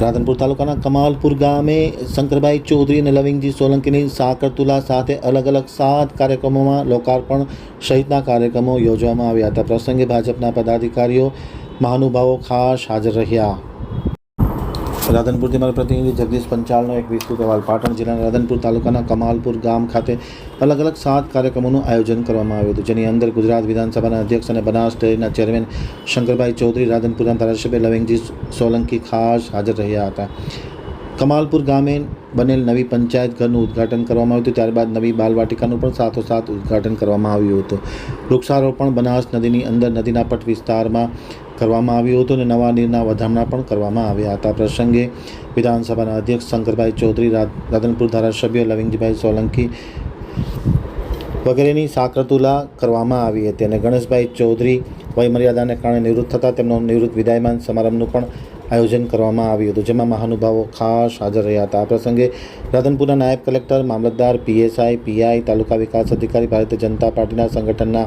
રાધનપુર તાલુકાના કમાલપુર ગામે શંકરભાઈ ચૌધરી અને લવિંગજી સોલંકીની સાકર તુલા સાથે અલગ અલગ સાત કાર્યક્રમોમાં લોકાર્પણ સહિતના કાર્યક્રમો યોજવામાં આવ્યા હતા. પ્રસંગે ભાજપના પદાધિકારીઓ, મહાનુભાવો ખાસ હાજર રહ્યા. રાધનપુરથી મારા પ્રતિનિધિ જગદીશ પંચાલનો એક વિસ્તૃત અહેવાલ. પાટણ જિલ્લાના રાધનપુર તાલુકાના કમાલપુર ગામ ખાતે અલગ અલગ સાત કાર્યક્રમોનું આયોજન કરવામાં આવ્યું હતું. જેની અંદર ગુજરાત વિધાનસભાના અધ્યક્ષ અને બનાસ ડેરીના ચેરમેન શંકરભાઈ ચૌધરી, રાધનપુરના ધારાસભ્ય લવિંગજી સોલંકી ખાસ હાજર રહ્યા હતા. કમાલપુર ગામે બનેલ નવી પંચાયત ઘરનું ઉદ્ઘાટન કરવામાં આવ્યું હતું. ત્યારબાદ નવી બાલવાટિકાનું પણ સાથોસાથ ઉદ્ઘાટન કરવામાં આવ્યું હતું. વૃક્ષારોપણ બનાસ નદીની અંદર નદીના પટ વિસ્તારમાં કરવામાં આવ્યું હતું અને નવા નીરના વધામણા પણ કરવામાં આવ્યા હતા. પ્રસંગે વિધાનસભાના અધ્યક્ષ શંકરભાઈ ચૌધરી રાધનપુર ધારાસભ્ય લવિંગજીભાઈ સોલંકી વગેરેની સાકરતુલા કરવામાં આવી હતી અને ગણેશભાઈ ચૌધરી વયમર્યાદાને કારણે નિવૃત્ત થતાં તેમનો નિવૃત્ત વિદાયમાન સમારંભનું પણ આયોજન કરવામાં આવ્યું હતું, જેમાં મહાનુભાવો ખાસ હાજર રહ્યા હતા. આ પ્રસંગે રાધનપુરના નાયબ કલેક્ટર, મામલતદાર, પીએસઆઈ, પીઆઈ, તાલુકા વિકાસ અધિકારી, ભારતીય જનતા પાર્ટીના સંગઠનના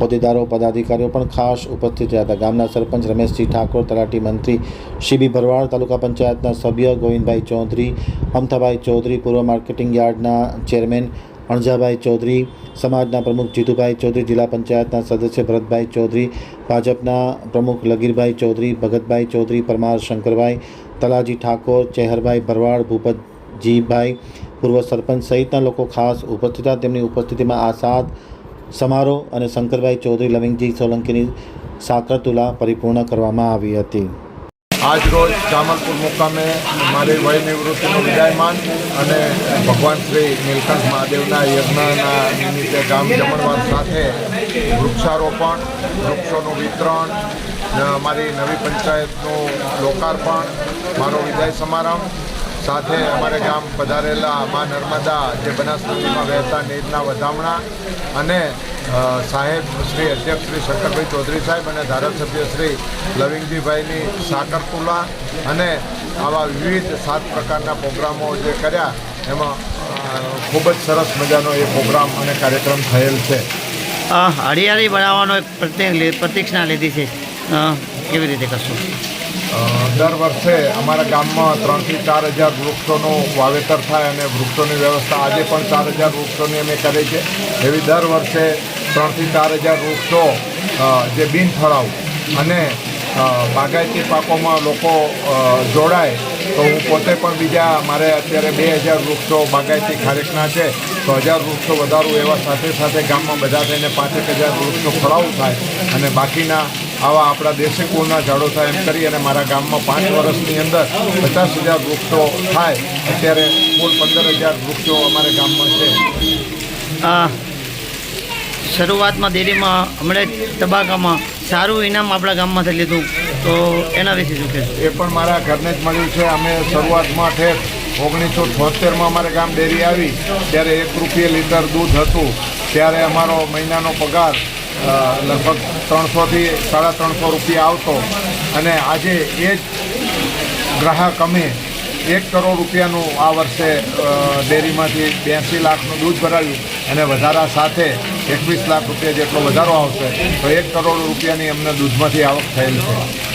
હોદ્દેદારો, પદાધિકારીઓ પણ ખાસ ઉપસ્થિત રહ્યા હતા. ગામના સરપંચ રમેશજી ઠાકોર, તલાટી મંત્રી શીબી ભરવાડ, તાલુકા પંચાયતના સભ્ય ગોવિંદભાઈ ચૌધરી, અમથાભાઈ ચૌધરી, પૂર્વ માર્કેટિંગ યાર્ડના ચેરમેન અણજાભાઈ ચૌધરી, સમાજના પ્રમુખ જીતુભાઈ ચૌધરી, જિલ્લા પંચાયતના સદસ્ય ભરતભાઈ ચૌધરી, ભાજપના પ્રમુખ લગીરભાઈ ચૌધરી, ભગતભાઈ ચૌધરી, પરમાર શંકરભાઈ, તલાજી ઠાકોર, ચેહરભાઈ ભરવાડ, ભૂપતજીભાઈ, પૂર્વ સરપંચ સહિતના લોકો ખાસ ઉપસ્થિત હતા. તેમની ઉપસ્થિતિમાં આ સાત સમારોહ અને શંકરભાઈ ચૌધરી, લવિંગજી સોલંકીની સાકરતુલા પરિપૂર્ણ કરવામાં આવી હતી. આજ રોજ જામલપુર મુકામે મારી વય નિવૃત્તિનું વિદાયમાન અને ભગવાન શ્રી નીલકંઠ મહાદેવના યજ્ઞના નિમિત્તે ગામ જમણવાર સાથે વૃક્ષારોપણ, વૃક્ષોનું વિતરણ અમારી નવી પંચાયતનું લોકાર્પણ, મારો વિદાય સમારંભ, સાથે અમારે ગામ પધારેલા મા નર્મદા જે બનાસ નદીમાં વહેતા નીરના વધામણા અને સાહેબ, શ્રી અધ્યક્ષ શ્રી શંકરભાઈ ચૌધરી સાહેબ અને ધારાસભ્ય શ્રી લવિંગજીભાઈની સાકરતુલા અને આવા વિવિધ સાત પ્રકારના પ્રોગ્રામો જે કર્યા, એમાં ખૂબ જ સરસ મજાનો એ પ્રોગ્રામ અને કાર્યક્રમ થયેલ છે. હરિયાળી બનાવવાનો એક પ્રતિક્ષા લીધી છે. કેવી રીતે કરશો? દર વર્ષે અમારા ગામમાં ત્રણથી ચાર હજાર વૃક્ષોનું વાવેતર થાય અને વૃક્ષોની વ્યવસ્થા આજે પણ ચાર હજાર વૃક્ષોની અમે કરી છે એવી દર વર્ષે ત્રણથી ચાર હજાર વૃક્ષો જે બિનફળાવ અને બાગાયતી પાકોમાં લોકો જોડાય, તો હું પોતે પણ બીજા, મારે અત્યારે બે હજાર વૃક્ષો બાગાયતી ખારેકના છે, તો હજાર વૃક્ષો વધારું એવા સાથે સાથે ગામમાં બધા થઈને પાંચેક હજાર વૃક્ષો ફળાવું થાય અને બાકીના આવા આપણા દેશી કુળના ઝાડો થાય એમ કરી અને મારા ગામમાં પાંચ વર્ષની અંદર પચાસ હજાર વૃક્ષો થાય અત્યારે કુલ પંદર હજાર વૃક્ષો અમારા ગામમાં છે. આ શરૂઆતમાં દેરીમાં હમણાં તબાકામાં સારું ઇનામ આપણા ગામમાંથી લીધું તો એના વિશે શું કહેશો? એ પણ મારા ઘરને જ મળ્યું છે. અમે શરૂઆતમાં ઠેર ઓગણીસો છોતેરમાં અમારે ગામ ડેરી આવી ત્યારે એક રૂપિયે લીટર દૂધ હતું. ત્યારે અમારો મહિનાનો પગાર લગભગ ત્રણસોથી સાડા ત્રણસો રૂપિયા આવતો. અને આજે એ જ ગ્રાહક અમે એક કરોડ રૂપિયાનું આ વર્ષે ડેરીમાંથી બ્યાસી લાખનું દૂધ ભરાવ્યું અને વધારા સાથે એકવીસ લાખ રૂપિયા જેટલો વધારો આવશે, તો એક કરોડ રૂપિયાની અમને દૂધમાંથી આવક થયેલ છે.